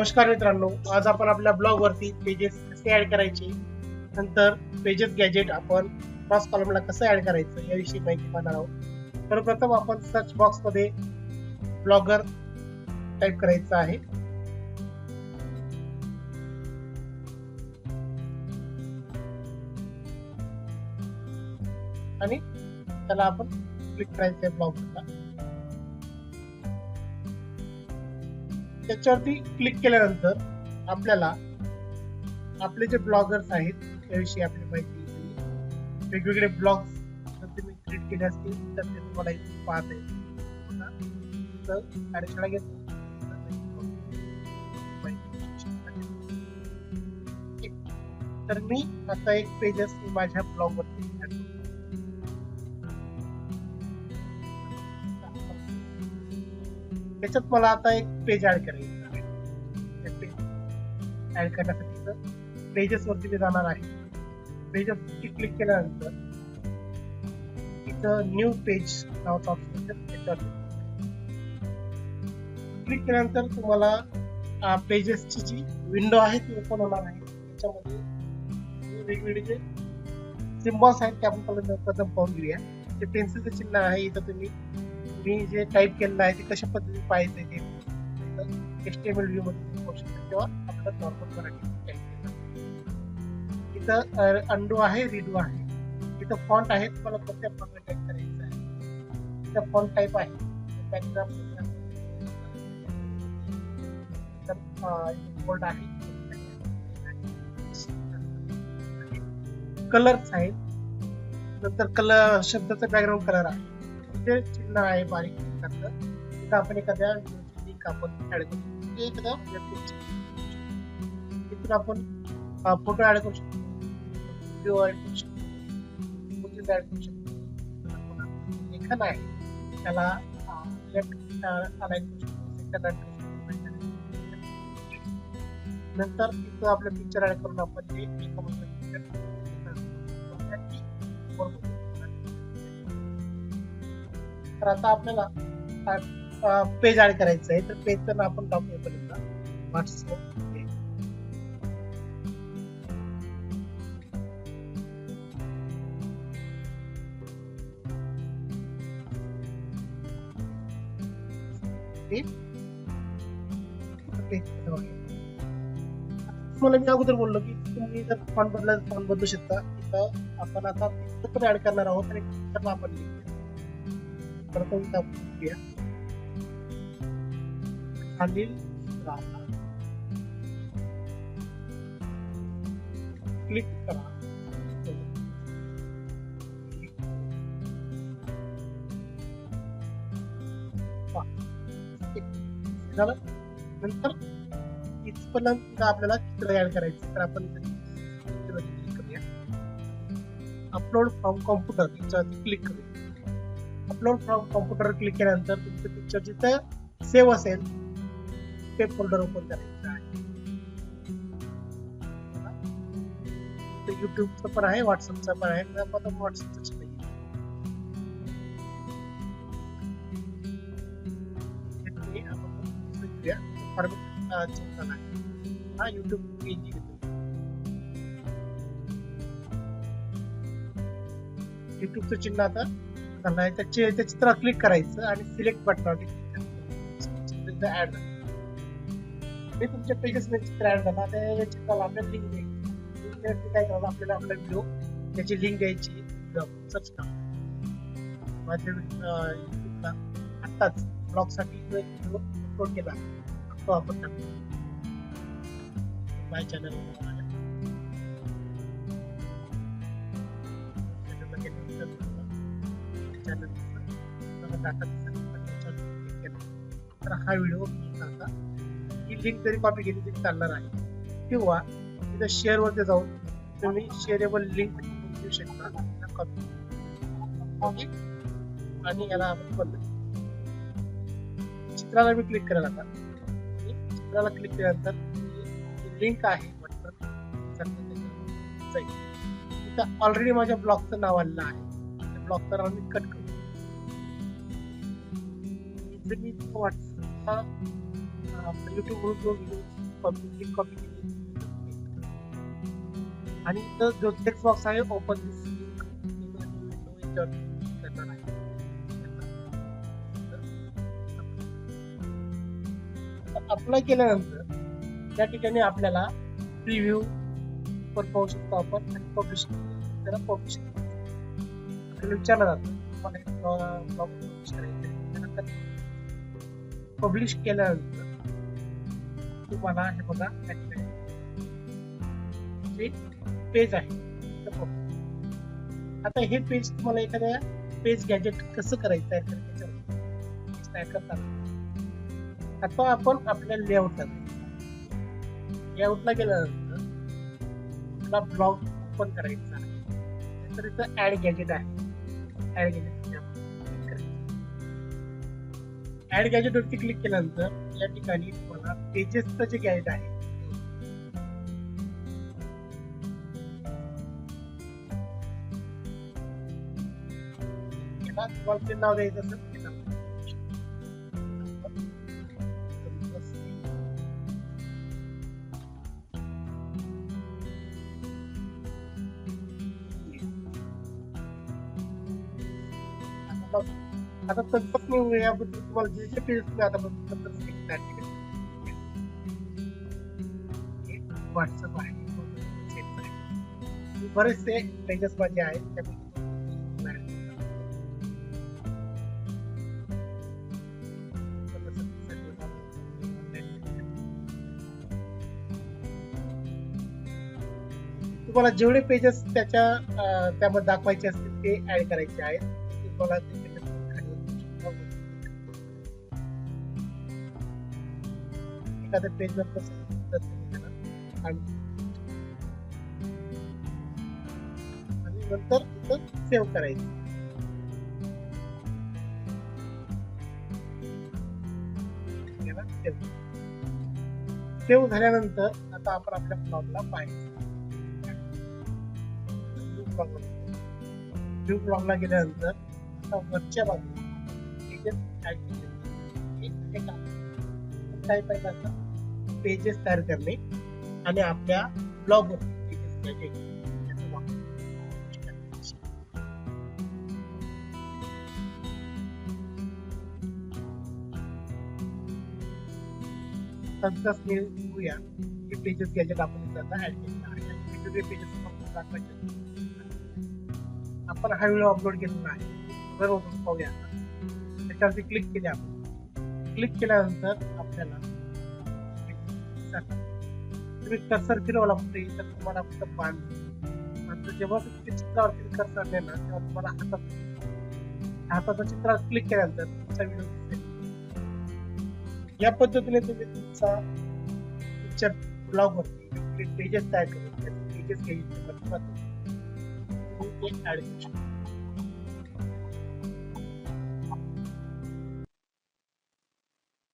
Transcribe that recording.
नमस्कार मित्रांनो आज आपण आपल्या ब्लॉग वरती पेजेस कसे ऍड करायचे नंतर पेजेस गॅजेट आपण क्रॉस कॉलमला कसं ऍड करायचं याविषयी माहिती पाहणार आहोत. सर्वप्रथम आपण सर्च बॉक्समध्ये ब्लॉगर टाईप करायचं आहे. आणि त्याला आपण क्लिक करायचं आहे ब्लॉगरला त्याच्यावरती क्लिक केल्यानंतर आपल्याला आपले जे ब्लॉगर्स आहेत त्याविषयी आपली माहिती वेगवेगळे ब्लॉग्स जर तुम्ही क्रिएट केले असतील तर ते तुम्हाला इथे पाहता येईल. बघा, कार्यशाळा घेतो तर मी आता एक पेजेस माझ्या ब्लॉगवरती त्याच्यात मला आता एक पेज ऍड करायचं आहे. ऍड करण्यासाठी पेजेस वरती मी जाणार आहे. पेजेस क्लिक केल्यानंतर इथं न्यू पेज नावाचा ऑप्शन त्याच्यावर क्लिक केल्यानंतर तुम्हाला पेजेसची जी विंडो आहे ती ओपन होणार आहे. त्याच्यामध्ये वेगवेगळे जे सिम्बॉल्स आहेत ते आपण पहिल्यांदा प्रथम पाहून घेऊया. ते पेन्सिलचं चिन्ह आहे इथं तुम्ही मी जे टाईप केलेलं आहे ते कशा पद्धतीने पाहिजे ते H T M L view मध्ये करू शकतो. किंवा आपलं नॉर्मल मराठी टाईप केलं इथं अंडू आहे रिडू आहे. इथं फॉन्ट आहे तुम्हाला कोणत्या फॉन्ट टाईप करायचं आहे? इथं फॉन्ट टाईप आहे. बोर्ड आहे. कलर्स आहेत. नंतर कलर शब्दाचा बॅकग्राऊंड कलर आहे. ते चिन्ह आहे बारीक तिथं आपण एखाद्या लिंक आपण ऍड करू ते म्हणजे एखाद्या तिथून आपण फोटो ऍड करू शकतो. व्हिडिओ ऍड करू शकतो फोटोज ऍड करू शकतो. लेखन आहे त्याला लेफ्ट अलाइन करू शकतो. सेंटर ऍड करू शकतो. नंतर तिथं आपलं पिक्चर ऍड करून आपण ते तर आता आपल्याला पेज ऍड करायचं आहे तर पेजचं नाव आपण टाकूया पहिल्यांदा. व्हॉट्सअप तुम्हाला मी अगोदर बोललो की तुम्ही जर फॉन्ट बदलायचं फॉन्ट बदलू शकता. इथं आपण आता ऍड करणार आहोत आणि पिक्चरला आपण प्रथम इथं आपण लिहूया खालील क्लिक करा. झालं? नंतर इथपर्यंत आपल्याला चित्र ऍड करायचं तर आपण क्लिक करूया. अपलोड फ्रॉम कॉम्प्युटर याच्यावरती क्लिक करूया. अपलोड फ्रॉम कॉम्प्युटर क्लिक केल्यानंतर तुमचं पिक्चर जिथं सेव्ह असेल ते फोल्डर ओपन करायचं आहे. युट्यूबचं पण आहे व्हॉट्सअपचं पण आहे आपण व्हॉट्सअपचं नाही हा युट्यूब पेज युट्यूबचं चिन्ह आता झालं आहे त्याचे त्या चित्रावर क्लिक करायचं आणि सिलेक्ट बटनावर क्लिक ऍड मी तुमच्या पेजेस मध्ये चित्र ऍड झाला. त्या चित्राला आपल्याला लिंक द्यायची काय करावं आपल्याला आपला व्हिडिओ त्याची लिंक द्यायची माझ्या युट्यूबला आत्ताच ब्लॉगसाठी एक व्हिडिओ अपलोड केला तो आपण बाय चॅनल तर हा व्हिडिओ आता ही लिंक जरी कॉपी केली तरी चालणार आहे. किंवा तिथं शेअर वरती जाऊन तुम्ही शेअरेबल लिंक देऊ शकता. कॉपी ओके आणि याला आपण बंद चित्राला मी क्लिक करायला आता. चित्राला क्लिक केल्यानंतर लिंक आहे जाईल. ऑलरेडी माझ्या ब्लॉगचं नाव आलेलं आहे. ब्लॉग तर मी कट करू. इथे मी व्हॉट्सअपला युट्यूब जो व्हिडिओ पब्लिक कॉपी आणि इथं जो टेक्स्ट बॉक्स आहे ओपन दिस अप्लाय केल्यानंतर त्या ठिकाणी आपल्याला प्रिव्ह्यू पण पाहू शकतो आपण आणि पब्लिश त्याला पब्लिश विचारलं जातं पब्लिश केल्यानंतर तुम्हाला हे बघा पेज आहे. आता हे पेज तुम्हाला एखाद्या पेज गॅजेट कसं करायचं आहे तयार करताना आता आपण आपल्या लेआउटला लेआउटला गेल्यानंतर आपला ब्लॉग ओपन करायचा आहे. तर इथं ऍड गॅजेट आहे. ऍड गॅजेट ऍड गॅजेट वरती क्लिक केल्यानंतर या ठिकाणी तुम्हाला पेजेसचं जे गॅजेट आहे. तुम्हाला ते नाव द्यायचं असेल ते आता आता मी याबद्दल तुम्हाला जे जे पेज तुम्ही आता व्हॉट्सअप आहे आहे. बरेचसे पेजेस माझे आहेत त्यापैकी तुम्हाला जेवढे पेजेस त्याच्या त्यामध्ये दाखवायचे असतील ते ऍड करायचे आहेत तुम्हाला एखाद्या पेजवर कसं आणि नंतर तिथं सेव्ह करायचं. सेव्ह झाल्यानंतर आता आपण आपल्या ब्लॉगला पाहायचं. व्ह्यू ब्लॉगला गेल्यानंतर आता वरच्या बाजूला एक काय पाहिजे आता पेजेस तयार करणे आणि आपल्या ब्लॉग पेजेस मी बघूया. हे पेजेस गॅजेट आपण इथं ऍड केलेलं आहे. आणि वेगवेगळे पेजेस दाखवायचे आपण हा व्हिडिओ अपलोड केलेला आहे. जर पाहूया त्याच्यावरती क्लिक केले आपण. क्लिक केल्यानंतर आपल्याला तुम्ही कर्सर फिरवला फक्त इथं तुम्हाला फक्त बाण. आता जेव्हा तुम्ही चित्रावरती कर्सर नेणार तेव्हा तुम्हाला हातात हाताचा चित्रावर क्लिक केल्यानंतर तुमचा व्हिडिओ दिसेल. या पद्धतीने तुम्ही तुमचा तुमच्या ब्लॉगवरती पेजेस तयार करून पेजेस घ्यायचे. ऍड करू शकता